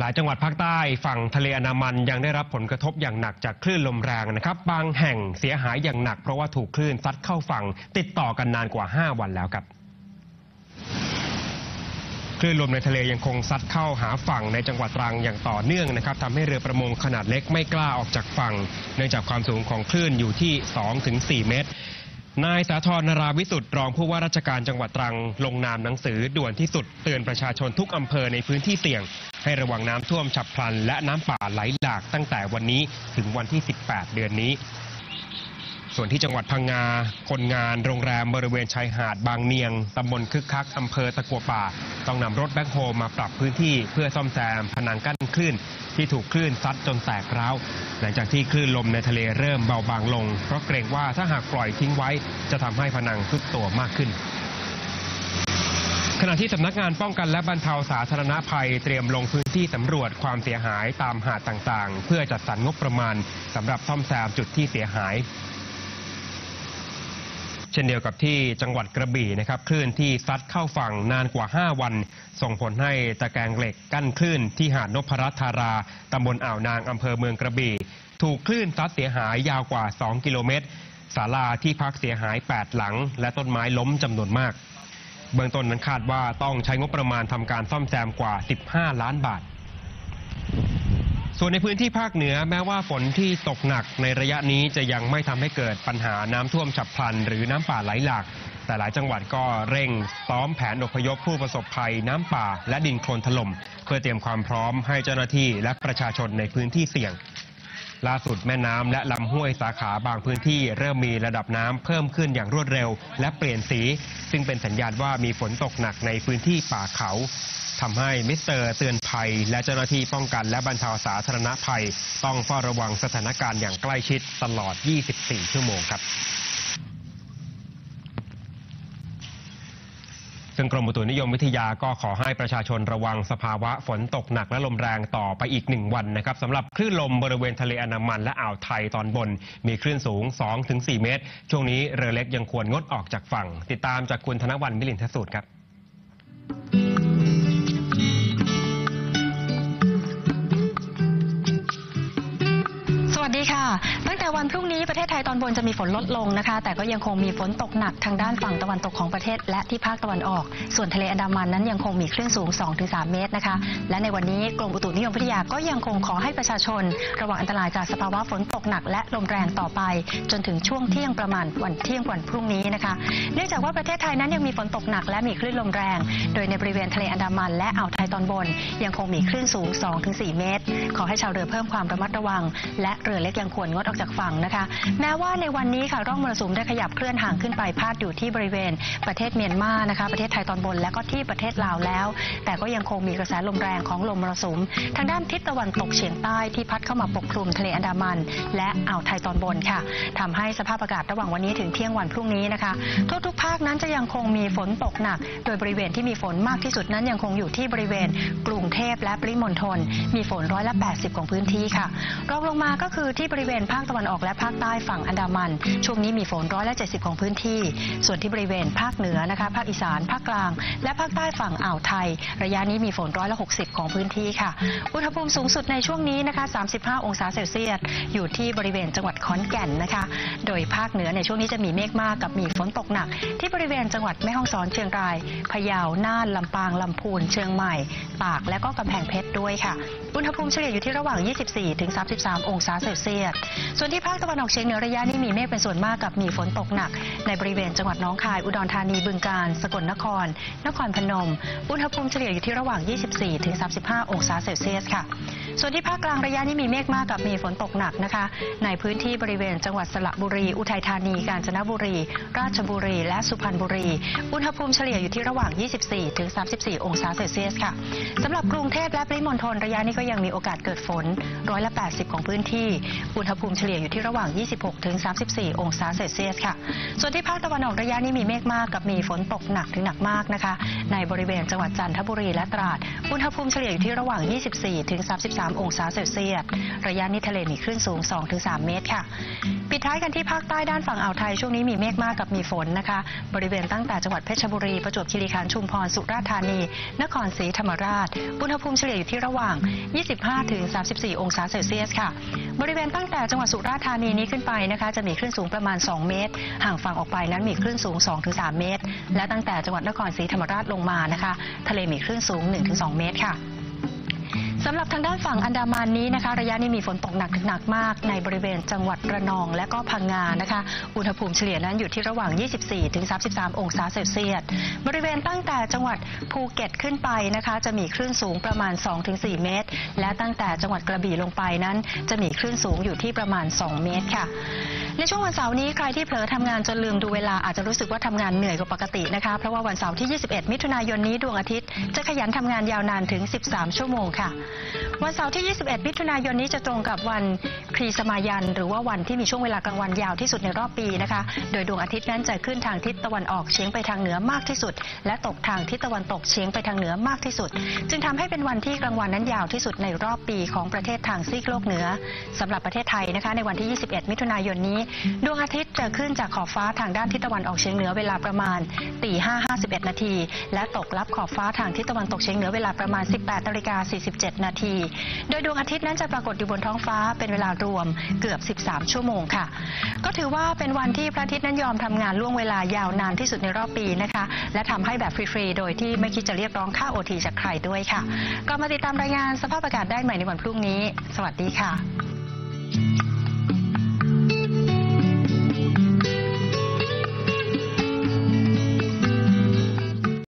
หลายจังหวัดภาคใต้ฝั่งทะเลอันามันยังได้รับผลกระทบอย่างหนักจากคลื่นลมแรงนะครับ บางแห่งเสียหายอย่างหนักเพราะว่าถูกคลื่นซัดเข้าฝั่งติดต่อกันนานกว่า 5 วันแล้วครับคลื่นลมในทะเลยังคงซัดเข้าหาฝั่งในจังหวัดตรังอย่างต่อเนื่องนะครับทำให้เรือประมงขนาดเล็กไม่กล้าออกจากฝั่ง เนื่องจากความสูงของคลื่นอยู่ที่ 2-4 เมตร นายสาธรนราวิสุทธิ์รองผู้ว่าราชการจังหวัดตรัง ลงนามหนังสือด่วนที่สุดเตือนประชาชนทุกอำเภอในพื้นที่เสี่ยง ให้ระวังน้ำท่วมฉับพลัน และน้ำป่าไหลหลากตั้งแต่วันนี้ถึงวันที่ 18 เดือนนี้ ส่วนที่จังหวัดพังงา คนงานโรงแรมบริเวณชายหาดบางเนียงตำบลคึกคักอำเภอตะกัวป่า ต้องนำรถแบ็คโฮมาปรับพื้นที่เพื่อซ่อมแซมพนังกั้นคลื่น ที่ถูกคลื่นซัดจนแตกร้าว หลังจากที่คลื่นลมในทะเลเริ่มเบาบางลง เพราะเกรงว่าถ้าหากปล่อยทิ้งไว้ จะทำให้พนังทรุดตัวมากขึ้นขณะที่สำนักงานป้องกันและบรรเทาสาธารณภัยเตรียมลงพื้นที่สำรวจความเสียหายตามหาดต่างๆ เพื่อจัดสรรงบประมาณสำหรับซ่อมแซมจุดที่เสียหาย เช่นเดียวกับที่จังหวัดกระบี่นะครับคลื่นที่ซัดเข้าฝั่งนานกว่า 5 วัน ส่งผลให้ตะแกรงเหล็กกั้นคลื่นที่หาดนพรัตธาราตำบลอ่าวนางอำเภอเมืองกระบี่ ถูกคลื่นซัดเสียหายยาวกว่า 2 กิโลเมตรศาลาที่พักเสียหาย 8 หลัง และต้นไม้ล้มจำนวนมาก เบื้องต้นนั้นคาดว่าต้องใช้งบประมาณทำการซ่อมแซมกว่า 15 ล้านบาท ส่วนในพื้นที่ภาคเหนือแม้ว่าฝนที่ตกหนักในระยะนี้จะยังไม่ทำให้เกิดปัญหาน้ำท่วมฉับพลัน หรือน้ำป่าไหลหลาก แต่หลายจังหวัดก็เร่งซ้อมแผนอพยพผู้ประสบภัยน้ำป่าและดินโคลนถล่ม เพื่อเตรียมความพร้อมให้เจ้าหน้าที่และประชาชนในพื้นที่เสี่ยง ล่าสุดแม่น้ำและลำห้วยสาขาบางพื้นที่เริ่มมีระดับน้ำเพิ่มขึ้นอย่างรวดเร็ว และเปลี่ยนสี ซึ่งเป็นสัญญาณว่ามีฝนตกหนักในพื้นที่ป่าเขา ทำให้มิสเตอร์เตือนภัย และเจ้าหน้าที่ป้องกันและบรรเทาสาธารณภัย ต้องเฝ้าระวังสถานการณ์อย่างใกล้ชิดตลอด 24 ชั่วโมงครับซึ่งกรมอุตุนิยมวิทยาก็ขอให้ประชาชนระวังสภาวะฝนตกหนักและลมแรงต่อไปอีกหนึ่งวันนะครับสำหรับคลื่นลมบริเวณทะเลอันดามันและอ่าวไทยตอนบน มีคลื่นสูง 2-4 เมตร ช่วงนี้เรือเล็กยังควรงดออกจากฝั่ง ติดตามจากคุณธนวันมิลินทสูตรครับ ดีค่ะ วันพรุ่งนี้ประเทศไทยตอนบนจะมีฝนลดลงนะคะ แต่ก็ยังคงมีฝนตกหนักทางด้านฝั่งตะวันตกของประเทศ และที่ภาคตะวันออก ส่วนทะเลอันดามันนั้นยังคงมีคลื่นสูง 2-3 เมตรนะคะ และในวันนี้กรมอุตุนิยมวิทยาก็ยังคงขอให้ประชาชน ระวังอันตรายจากสภาวะฝนตกหนักและลมแรงต่อไป จนถึงช่วงเที่ยงประมาณวันเที่ยงวันพรุ่งนี้นะคะ เนื่องจากว่าประเทศไทยนั้นยังมีฝนตกหนักและมีคลื่นลมแรง โดยในบริเวณทะเลอันดามัน และอ่าวไทยตอนบน ยังคงมีคลื่นสูง 2-4 เมตร ขอให้ชาวเรือเพิ่มความระมัดระวัง และเรือเล็กยังควรงดออกจากฝั่งนะคะ แม้ว่าในวันนี้ค่ะร่องมรสุมได้ขยับเคลื่อนห่างขึ้นไปพาดอยู่ที่บริเวณ ประเทศเมียนมานะคะประเทศไทยตอนบนและก็ที่ประเทศลาวแล้ว แต่ก็ยังคงมีกระแสลมแรงของลมมรสุม ทางด้านทิศตะวันตกเฉียงใต้ที่พัดเข้ามาปกคลุมทะเลอันดามัน และอ่าวไทยตอนบนค่ะทำให้สภาพอากาศระหว่างวันนี้ถึงเที่ยงวันพรุ่งนี้นะคะทั่วทุกภาคนั้นจะยังคงมีฝนตกหนัก โดยบริเวณที่มีฝนมากที่สุดนั้นยังคงอยู่ที่บริเวณกรุงเทพและปริมณฑลมีฝนร้อยละ 80 ของพื้นที่ค่ะรองลงมาก็คือที่บริเวณภาคตะวันออกและภาคใต้ฝั่งอันดามัน ช่วงนี้มีฝนร้อยละ70 ของพื้นที่ ส่วนที่บริเวณภาคเหนือนะคะ ภาคอีสาน ภาคกลาง และภาคใต้ฝั่งอ่าวไทย ระยะนี้มีฝนร้อยละ60 ของพื้นที่ค่ะ อุณหภูมิสูงสุดในช่วงนี้นะคะ 35 องศาเซลเซียส อยู่ที่บริเวณจังหวัดขอนแก่นนะคะ โดยภาคเหนือในช่วงนี้จะมีเมฆมากกับมีฝนตกหนัก ที่บริเวณจังหวัดแม่ฮ่องสอนเชียงราย พะเยา น่าน ลำปาง ลำพูน เชียงใหม่ ตาก และก็กำแพงเพชรด้วยค่ะ อุณหภูมิเฉลี่ยอยู่ที่ระหว่าง 24ถึง33 องศาเซลเซียส ส่วนที่ภาคตะวันออกเฉียงเหนือระยะนี้มีเมฆเป็นส่วนมากกับมีฝนตกหนัก ในบริเวณจังหวัดน้องคาย อุดรธานีบึงกาฬสกลนคร นครพนม อุณหภูมิเฉลี่ยอยู่ที่ระหว่าง 24 ถึง 35 องศาเซลเซียสค่ะ ส่วนที่ภาคกลางระยะนี้มีเมฆมากกับมีฝนตกหนักนะคะ ในพื้นที่บริเวณจังหวัดสระบุรี อุทัยธานี กาญจนบุรี ราชบุรี และสุพรรณบุรี อุณหภูมิเฉลี่ยอยู่ที่ระหว่าง 24 ถึง 34 องศาเซลเซียสค่ะสำหรับกรุงเทพและปริมณฑลระยะนี้ก็ยังมีโอกาสเกิดฝนร้อยละ 80 ของพื้นที่ อุณหภูมิเฉลี่ยอยู่ที่ระหว่าง 26 ถึง 34 องศาเซลเซียสค่ะ ส่วนที่ภาคตะวันออกระยะนี้มีเมฆมากกับมีฝนตกหนักถึงหนักมากนะคะ ในบริเวณจังหวัดจันทบุรีและตราด อุณหภูมิเฉลี่ยอยู่ที่ระหว่าง 24 ถึง 33 องศาเซลเซียส ระยะนี้ทะเลมีคลื่นสูง2-3เมตรค่ะ ปิดท้ายกันที่ภาคใต้ด้านฝั่งอ่าวไทยช่วงนี้มีเมฆมากกับมีฝนนะคะ บริเวณตั้งแต่จังหวัดเพชรบุรี ประจวบคีรีขันธ์ ชุมพร สุราษฎร์ธานี นครศรีธรรมราช อุณหภูมิเฉลี่ยอยู่ที่ระหว่าง 25-34 องศาเซลเซียสค่ะ บริเวณตั้งแต่จังหวัดสุราษฎร์ธานีนี้ขึ้นไปนะคะจะมีคลื่นสูงประมาณ 2 เมตร ห่างฝั่งออกไปนั้นมีคลื่นสูง 2-3 เมตร และตั้งแต่จังหวัดนครศรีธรรมราชลงมานะคะ ทะเลมีคลื่นสูง 1-2 เมตรค่ะ สำหรับทางด้านฝั่งอันดามันนี้นะคะ ระยะนี้มีฝนตกหนักถึงหนักมาก ในบริเวณจังหวัดระนอง และก็พังงานะคะ อุณหภูมิเฉลี่ยนั้นอยู่ที่ระหว่าง 24-33 องศาเซลเซียส บริเวณตั้งแต่จังหวัดภูเก็ตขึ้นไปนะคะ จะมีคลื่นสูงประมาณ2-4เมตร และตั้งแต่จังหวัดกระบี่ลงไปนั้น จะมีคลื่นสูงอยู่ที่ประมาณ 2 เมตรค่ะ ในช่วงวันเสาร์นี้ใครที่เผลอทำงานจนลืมดูเวลาอาจจะรู้สึกว่าทำงานเหนื่อยกว่าปกตินะคะเพราะว่าวันเสาร์ที่ 21 มิถุนายนนี้ดวงอาทิตย์จะขยันทำงานยาวนานถึง 13 ชั่วโมงค่ะ วันเสาร์ที่ 21 มิถุนายนนี้จะตรงกับวันครีสมายัน หรือว่าวันที่มีช่วงเวลากลางวันยาวที่สุดในรอบปีนะคะ โดยดวงอาทิตย์นั้นจะขึ้นทางทิศตะวันออกเฉียงไปทางเหนือมากที่สุด และตกทางทิศตะวันตกเฉียงไปทางเหนือมากที่สุด จึงทำให้เป็นวันที่กลางวันนั้นยาวที่สุดในรอบปีของประเทศทางซีกโลกเหนือสำหรับประเทศไทยนะคะ ในวันที่ 21 มิถุนายนนี้ดวงอาทิตย์จะขึ้นจากขอบฟ้าทางด้านทิศตะวันออกเฉียงเหนือเวลาประมาณตี5 51 นาที และตกลับขอบฟ้าทางทิศตะวันตกเฉียงเหนือเวลาประมาณ 18นาฬิกา47 นาที โดยดวงอาทิตย์นั้นจะปรากฏอยู่บนท้องฟ้าเป็นเวลารวมเกือบ 13 ชั่วโมงค่ะ ก็ถือว่าเป็นวันที่พระอาทิตย์นั้นยอมทำงานล่วงเวลายาวนานที่สุดในรอบปีนะคะ และทำให้แบบฟรีๆ โดยที่ไม่คิดจะเรียกร้องค่าโอทีจากใครด้วยค่ะ ก็มาติดตามรายงานสภาพอากาศได้ใหม่ในวันพรุ่งนี้ สวัสดีค่ะ